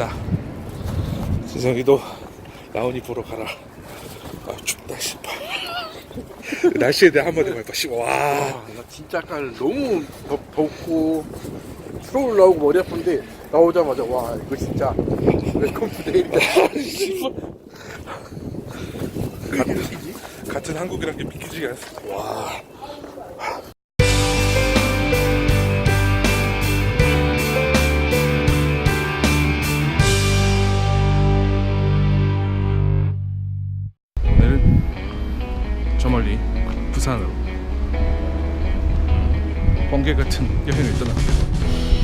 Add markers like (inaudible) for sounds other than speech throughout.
간다. 지성이도 라온이 보러 가라. 아 춥다 씨발. (laughs) 날씨에 대해 한마디 해봐. 씨, 와. 아, 나 진짜 약간 너무 덥, 덥고 트롤 나오고 머리 아픈데 나오자마자 와 이거 진짜 웰컴 투 데일이다 (laughs) 씨발. 같은, 같은 한국이란 게 믿기지가 않습니다. 와. 멀리 부산으로 번개 같은 여행을 떠납니다.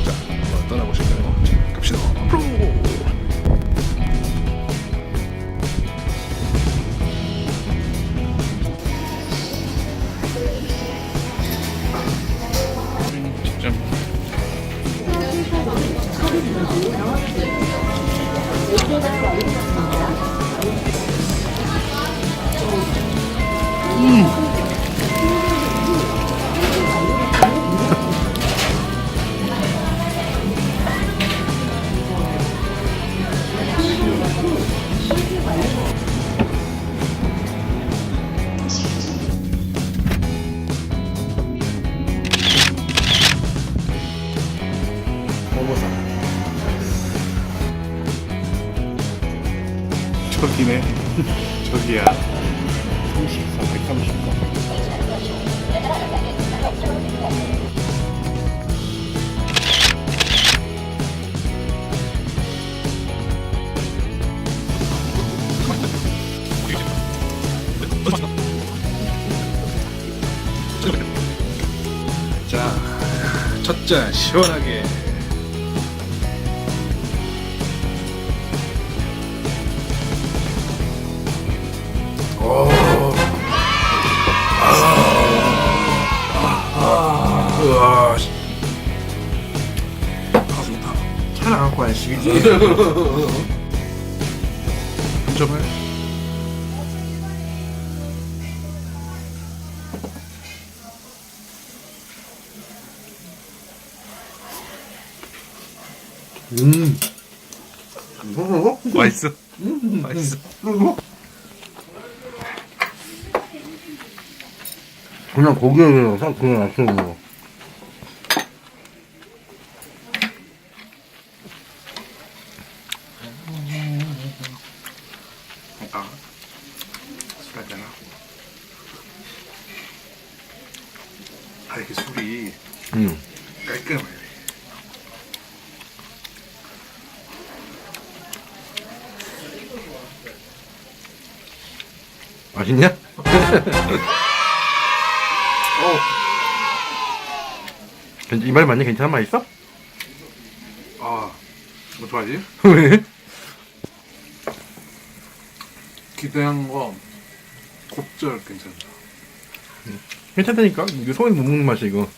자, 한번 떠나보실까요? 자, 갑시다. 앞으로! 직접 저기네. (laughs) 저기야. 34, 130 첫잔 시원하게 우와 씨. 아안갖 그냥 고기에 그냥 싹 그냥 안 쓰는 아 술 한잔 하고 아 이게 술이 음. 깔끔해 맛있냐? 이말 맞냐? 괜찮은 말 있어? 아 어떡하지? (laughs) 왜? 기대한 거 곱절 괜찮다 괜찮다니까 이거 소고기 못 먹는 맛이 이거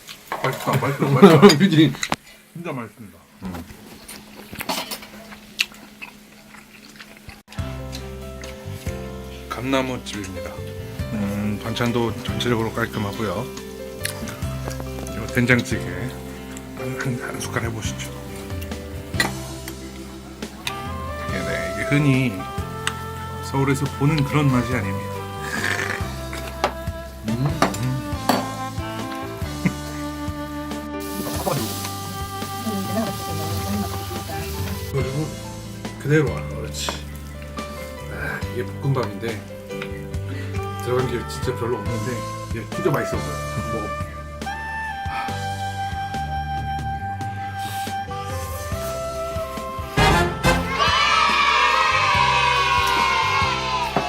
맛있다 맛있다 맛있다 (laughs) 그지? 진짜 맛있습니다 감나무집입니다. 음, 반찬도 전체적으로 깔끔하고요. 그리고 된장찌개 한, 한, 한 숟갈 해보시죠. 이게, 네, 이게 흔히 서울에서 보는 그런 맛이 아닙니다. 그리고 그대로 와 그렇지. 아, 이게 볶음밥인데 들어간 게 진짜 별로 없는데 이게 진짜 맛있어 보여 먹어볼게요.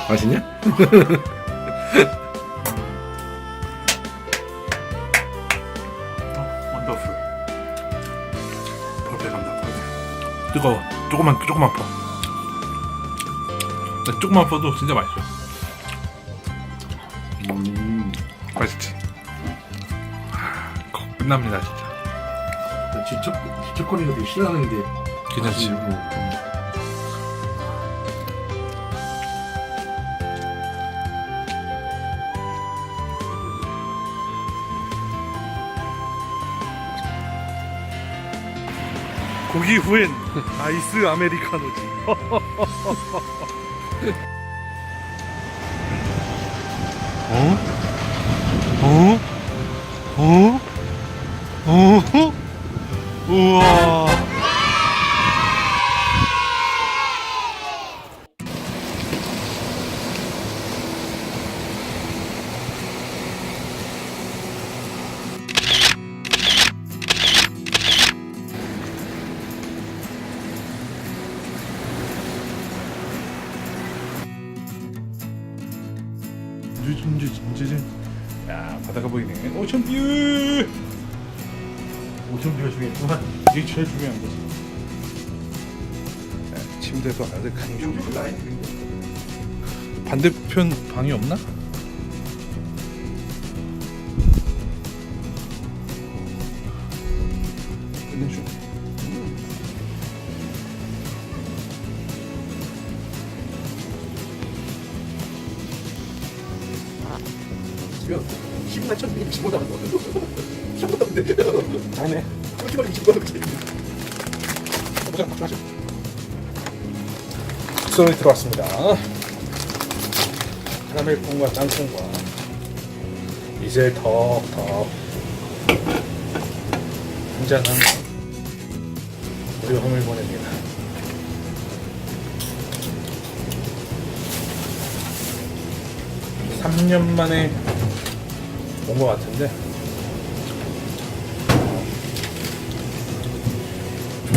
맛있냐? 어, 원더풀. 간다 벌레 뜨거워. 조금만 조금만 퍼. 근데 조금만 퍼도 진짜 맛있어 거- 끝납니다 진짜 지척 지척거리가 되게 싫어하는데 괜찮지 음. 고기 후엔 아이스 아메리카노지. (laughs) 어? 어? 야 바다가 보이네. 오션뷰. 오션뷰가 중요했구만. 이게 제일 중요한 거지. 야, 침대도 아득하니 좋고. 반대편 방이 없나? 그렇게 말이 20만 원. 보자, 마셔. 숙소에 들어왔습니다. 카라멜 콩과 땅콩과 이제 덕덕 한잔하면 우리 홈을 보냅니다. 삼 년 만에 온 것 같은데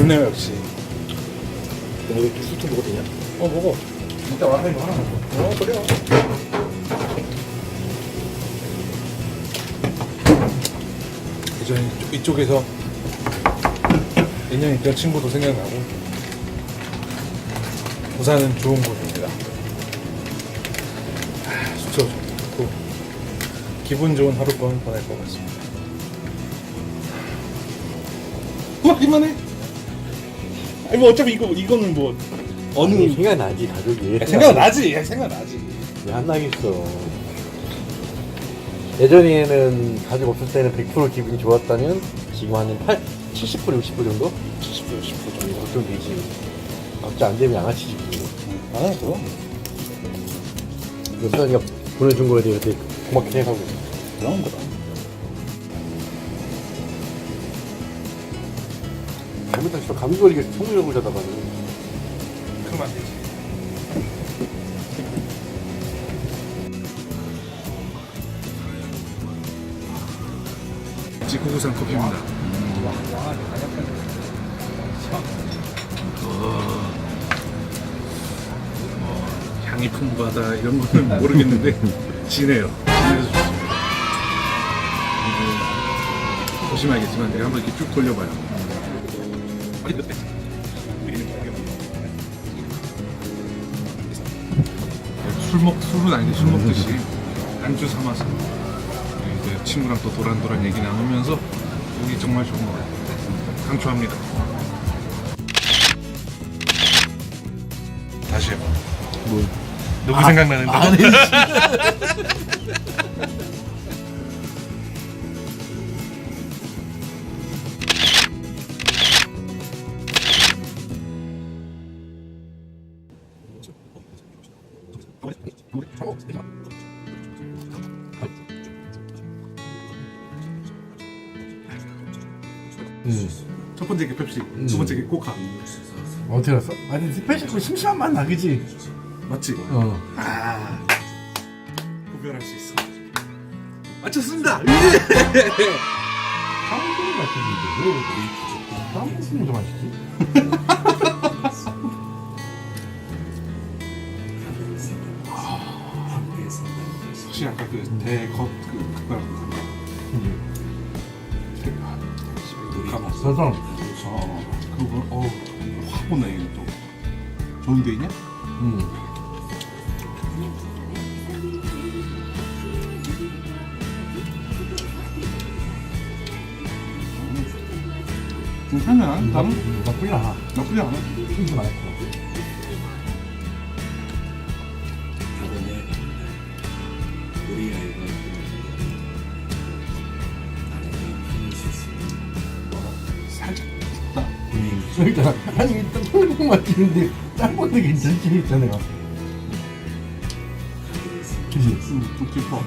좋네요 역시. 너 이거 술통 먹어도 되냐? 어 먹어. 이따 와서 이거 하나 먹어. 어 그래요. 예전에 이쪽- 이쪽에서 인연이 있던 친구도 생각나고 부산은 좋은 곳입니다. 아, 숙소 좋고 기분 좋은 하룻밤을 보낼 것 같습니다. 우와 이만해 아니 뭐 어차피 이거 이거는 뭐 어느 생각나지 가족이. 생각나지 생각나지. 왜안 나겠어? 예전에는 가족 없을 때는 100% 기분이 좋았다면 지금 한 8, 70% 60% 정도? 70도 10도 정도. 걱정 되지. 박자 안 되면 양아치지 아 그럼 수산이가 보내준 거에 대해 되게 고맙게 생각하고 있어 그런 거다 잘못한 진짜 감기 걸리게 통역을 자다가는. 그러면 안 되지. 지구구산 커피입니다. 어, 뭐 향이 풍부하다. 이런 거는 모르겠는데 (laughs) 진해요. 진해서 좋습니다. 보시면 알겠지만 내가 한번 이렇게 쭉 돌려봐요 (laughs) 술 먹, 술은 아닌데 술 먹듯이 안주 삼아서 이제 친구랑 또 도란도란 얘기 나누면서 보기 정말 좋은 것 같아요. 강추합니다. 다시 해봐. 뭐 누구 생각나는데? 첫 (laughs) 번째 게 펩시, 두 번째 게 코카. 어떻게 알았어? 아니 스페셜 거 심심한 맛 나그지? 맞지? 어 구별할 수 있어. 맞췄습니다. 한국인 같은데 왜 한국인이 더 맛있지? 혹시 아까 그 대겉 그 그거랑 까먹었 데 있냐? 응 괜찮아. 나는 나쁘지 않아 나쁘지 않아. 저번에 우리 아이가 안에 있었어요. 살짝 춥다. 있잖아. 아니 일단 통곡 맛집인데 짬뽕도 괜찮지 있잖아요. 그지? 음, 좀 깊어.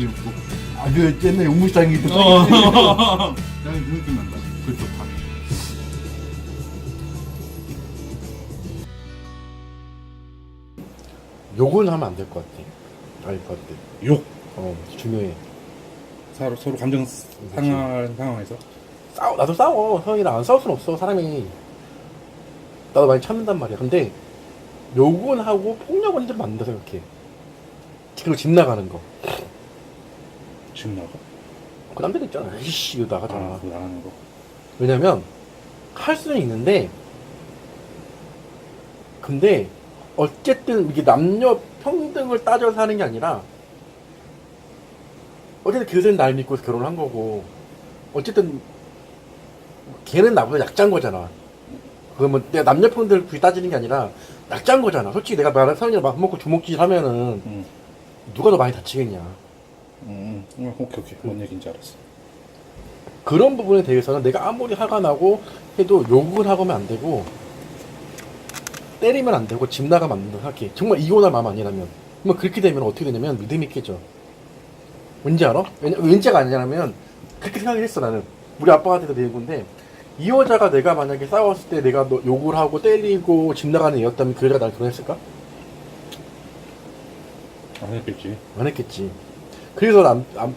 돈 없이 먹고 아그 옛날에 우무시장에 있던 어. 약간 (laughs) 그 느낌 난다. 그 좋다. 욕은 하면 안 될 것 같아. 같아. 욕어 중요해. 서로 서로 감정 상한 상황에서 싸워 나도 싸워 형이랑 안 싸울 순 없어 사람이 나도 많이 참는단 말이야 근데 욕은 하고 폭력은 좀 맞는다 생각해 그리고 집 나가는 거 나가 그 남자들 있잖아. 이씨 이거 나가잖아. 아 나가는 거. 왜냐면 할 수는 있는데 근데 어쨌든 이게 남녀 평등을 따져서 하는 게 아니라 어쨌든 그새는 날 믿고 결혼을 한 거고 어쨌든 걔는 나보다 약자인 거잖아. 그러면 내가 남녀 평등을 굳이 따지는 게 아니라 약자인 거잖아. 솔직히 내가 말한 사람이랑 밥 먹고 주먹질 하면은 응. 누가 더 많이 다치겠냐 응, 응. 응, 오케이 오케이 뭔 얘기인지 알았어 그런 부분에 대해서는 내가 아무리 화가 나고 해도 욕을 하면 안 되고 때리면 안 되고 집 나가면 안 된다 생각해 정말 이혼할 마음 아니라면 그러면 그렇게 되면 어떻게 되냐면 믿음이 깨져 왠지 알아? 왜냐, 왠지가 아니냐면 그렇게 생각을 했어 나는 우리 아빠한테도 내건데 이 여자가 내가 만약에 싸웠을 때 내가 너 욕을 하고 때리고 집 나가는 애였다면 그 여자가 날 결혼했을까? 안 했겠지 안 했겠지. 그래서 남, 남,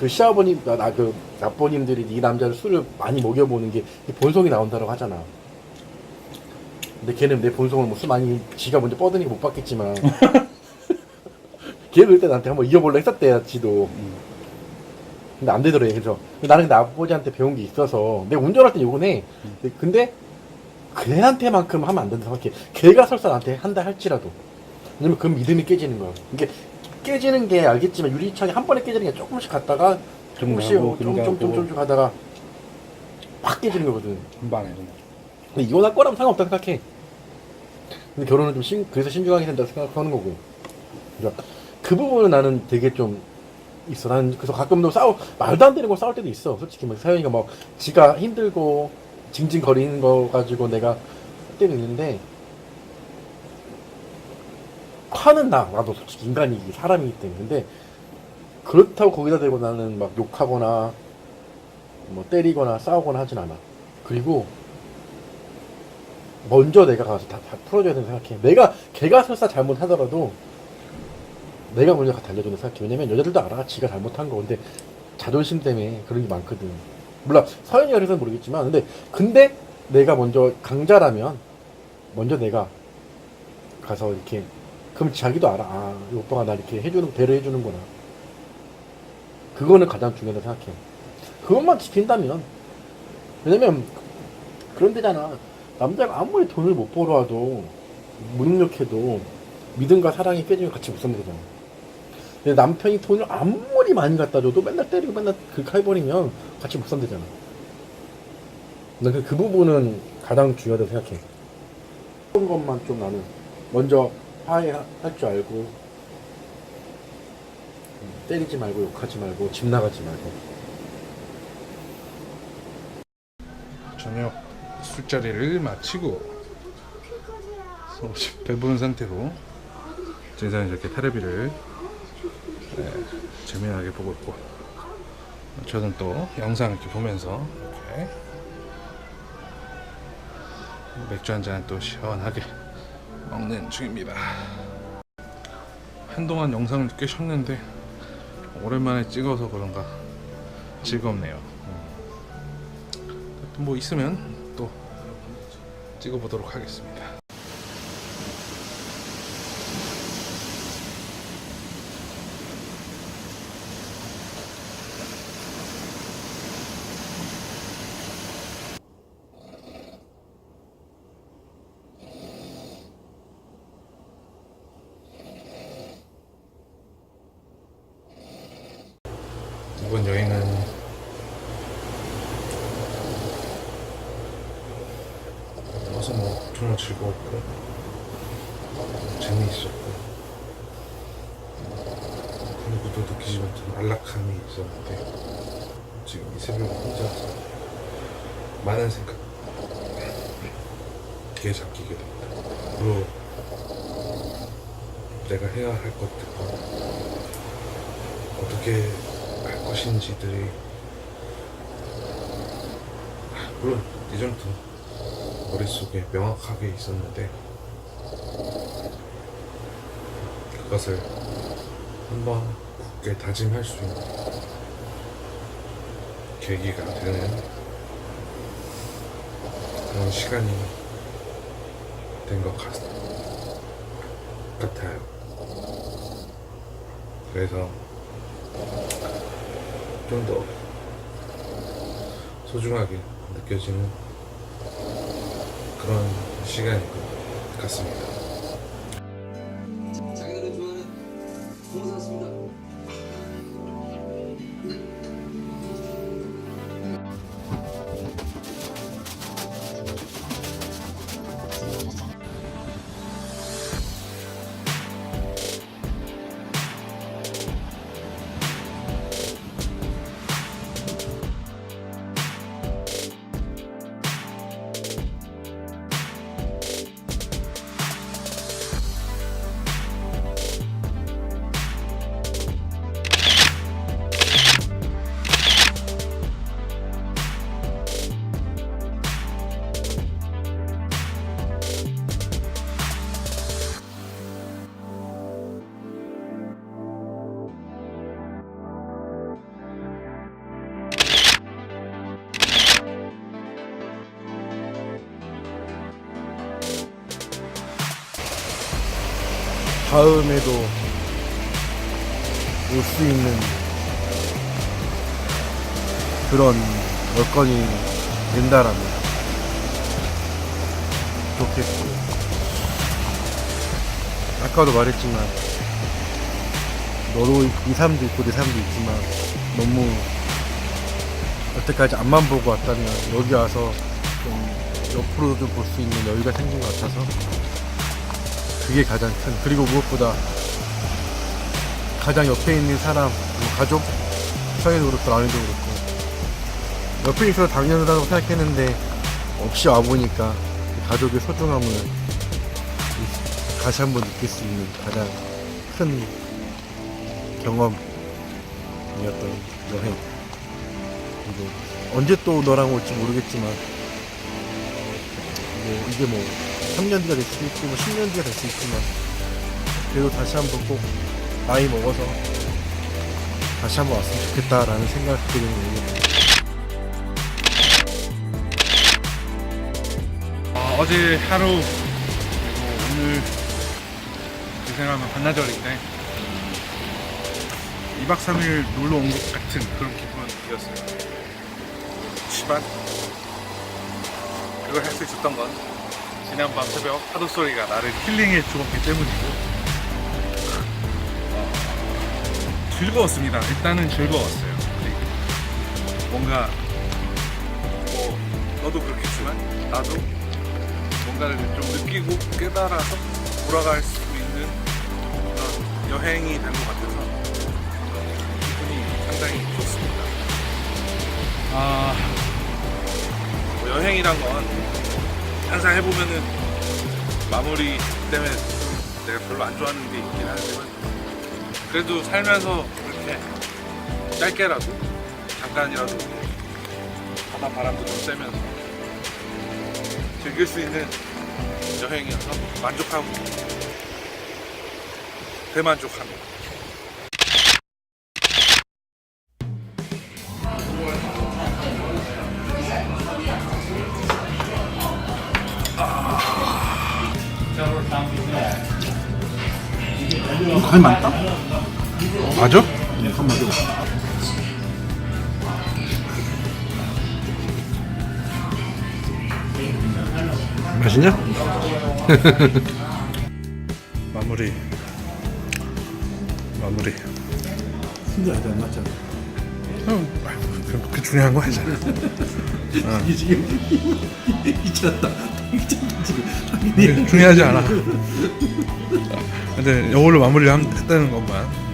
그 시아버님, 나, 나, 그, 아버님들이 이 남자를 술을 많이 먹여보는 게 본성이 나온다고 하잖아. 근데 걔는 내 본성을 뭐술 많이, 지가 먼저 뻗으니까 못 받겠지만. (laughs) 걔 그때 나한테 한번 이겨볼래 했었대, 지도. 응. 근데 안 되더래, 그래서. 나는 근데 아버지한테 배운 게 있어서. 내가 운전할 때 욕은 해. 근데- 근데, 걔한테만큼 하면 안 된다 생각해. 걔가 설사 나한테 한다 할지라도. 왜냐면 그 믿음이 깨지는 거야. 이게 깨지는 게 알겠지만 유리창이 한 번에 깨지는 게 조금씩 갔다가 조금씩 하고, 좀, 좀, 금가고. 좀, 좀, 좀 가다가 확 깨지는 거거든. 한 방에 그냥 근데 이혼할 거라면 상관없다 생각해. 근데 결혼은 좀 신, 그래서 신중하게 된다 생각하는 거고. 그러니까 그 부분은 나는 되게 좀 있어. 나는 그래서 가끔도 싸우, 말도 안 되는 거 싸울 때도 있어. 솔직히 뭐 사연이가 뭐 지가 힘들고 징징거리는 거 가지고 내가 할 때도 있는데 화는 나. 나도 솔직히 인간이기 사람이기 때문에. 근데 그렇다고 거기다 대고 나는 막 욕하거나 뭐 때리거나 싸우거나 하진 않아. 그리고 먼저 내가 가서 다, 다 풀어줘야 된다고 생각해. 내가 걔가 설사 잘못하더라도 내가 먼저 가 달려준다 생각해. 왜냐면 여자들도 알아. 지가 잘못한 거. 근데 자존심 때문에 그런 게 많거든. 물론 서연이가 그래서는 모르겠지만 근데 근데 내가 먼저 강자라면 먼저 내가 가서 이렇게 그럼 자기도 알아. 아, 이 오빠가 나 이렇게 해주는 배려해 주는구나. 그거는 가장 중요하다 생각해. 그것만 지킨다면 왜냐면 그런 데잖아. 남자가 아무리 돈을 못 벌어와도 무능력해도 믿음과 사랑이 깨지면 같이 못 산다 그잖아. 근데 남편이 돈을 아무리 많이 갖다 줘도 맨날 때리고 맨날 그렇게 해버리면 같이 못 산다잖아. 난그 그 부분은 가장 중요하다고 생각해. 그런 것만 좀 나는 먼저 화해할 줄 알고. 음, 때리지 말고 욕하지 말고 집 나가지 말고. 저녁 술자리를 마치고 배부른 상태로 진상이 이렇게 테레비를 네, 재미나게 보고 있고 저는 또 영상 이렇게 보면서 이렇게 맥주 한 잔 또 시원하게 먹는 중입니다. 한동안 영상을 꽤 쉬었는데 오랜만에 찍어서 그런가 즐겁네요. 음. 뭐 있으면 또 찍어보도록 하겠습니다. 정말 즐거웠고 재미있었고 누구도 느끼지 못한 안락함이 있었는데 지금 이 새벽에 혼자서 많은 생각 에 잡히게 됩니다. 앞으로 내가 해야 할 것들과 어떻게 할 것인지들이 물론 예전부터 머릿속에 명확하게 있었는데 그것을 한번 굳게 다짐할 수 있는 계기가 되는 그런 시간이 된 것 같아요. 그래서 좀 더 소중하게 느껴지는 그런 시간인 것 같습니다. 다음에도 올 수 있는 그런 여건이 된다라면 좋겠고. 아까도 말했지만 너도 이 사람도 있고 내 사람도 있지만 너무 여태까지 앞만 보고 왔다면 여기 와서 좀 옆으로 도 볼 수 있는 여유가 생긴 것 같아서 그게 가장 큰 그리고 무엇보다 가장 옆에 있는 사람 뭐 가족 서해도 그렇고 라운이도 그렇고. 옆에 있어서 당연하다고 생각했는데 없이 와보니까 그 가족의 소중함을 다시 한번 느낄 수 있는 가장 큰 경험이었던 여행. 그리고 언제 또 너랑 올지 모르겠지만 뭐 이게 뭐 3년 뒤가 될 수도 있고 뭐 10년 뒤가 될 수 있지만 그래도 다시 한번 꼭 나이 먹어서 다시 한번 왔으면 좋겠다라는 생각이 드는 얘기입니다. 어, 어제 하루 그리고 오늘 고생하면 반나절인데 2박 3일 놀러 온 것 같은 그런 기분이었어요. 하지만 그걸 할 수 있었던 건 지난밤 새벽 파도 소리가 나를 힐링해 주었기 때문이고 어, 즐거웠습니다. 일단은 즐거웠어요. 그리고 뭔가 뭐 너도 그렇겠지만 나도 뭔가를 좀 느끼고 깨달아서 돌아갈 수 있는 그런 여행이 된 것 같아서 기분이 상당히 좋습니다. 아, 뭐 여행이란 건 항상 해보면은 마무리 때문에 내가 별로 안 좋아하는 게 있긴 하지만 그래도 살면서 이렇게 짧게라도 잠깐이라도 바다 바람도 좀 쐬면서 즐길 수 있는 여행이어서 만족하고 대만족합니다. 간이 많다? 맞아? 간 맞아. 맛있냐? 마무리 마무리 아직 안 맞잖아. 음, 그, 그 중요한 거 아니잖아 이 지금 미쳤다. 네, 중요하지 않아. 근데 이걸로 마무리를 함- 했다는 것만.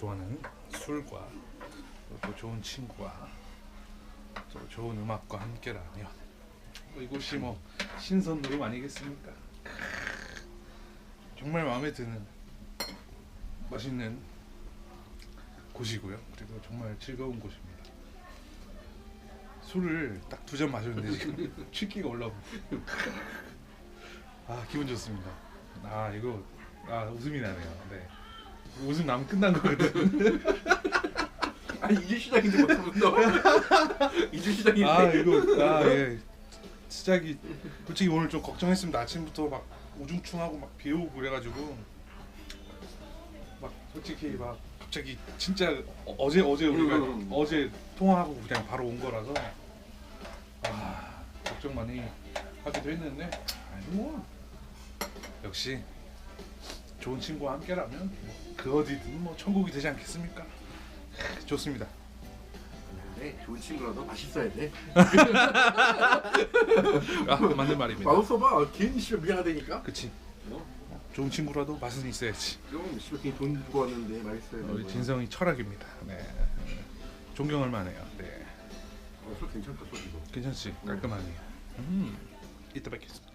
좋아하는 술과 또 좋은 친구와 또 좋은 음악과 함께라면 뭐 이곳이 뭐 신선누름 아니겠습니까? 정말 마음에 드는 맛있는 곳이고요. 그리고 정말 즐거운 곳입니다. 술을 딱 두 잔 마셨는데 지금 (laughs) 취기가 올라오고 아 기분 좋습니다. 아 이거 아 웃음이 나네요. 네 웃음 나면 끝난 거거든. (laughs) 아니 이제 시작인데 못하면서 (laughs) 이제 시작인데. 아 이거 아 예 시작이 솔직히 오늘 좀 걱정했습니다. 아침부터 막 우중충하고 막 비 오고 그래가지고 막 솔직히 막 갑자기 진짜 어- 어제 어제 우리가 음. 어제 통화하고 그냥 바로 온 거라서 아 걱정 많이 하기도 했는데 아니 뭐 역시 좋은 친구와 함께라면 뭐 그 어디든 뭐 천국이 되지 않겠습니까? 좋습니다. 네, 좋은 친구라도 맛있어야 돼. 아 맞는 말입니다. 마음 써봐. 괜히 씨발 미안하다니까. 그치. 좋은 친구라도 맛은 있어야지. 그럼 씨발 괜히 돈 주고 왔는데 맛있어야 돼. 우리 진성이 철학입니다. 네. 존경할 만해요. 네. 어, 술 괜찮다 술 이거. 괜찮지? 깔끔하게. 음. 이따 뵙겠습니다.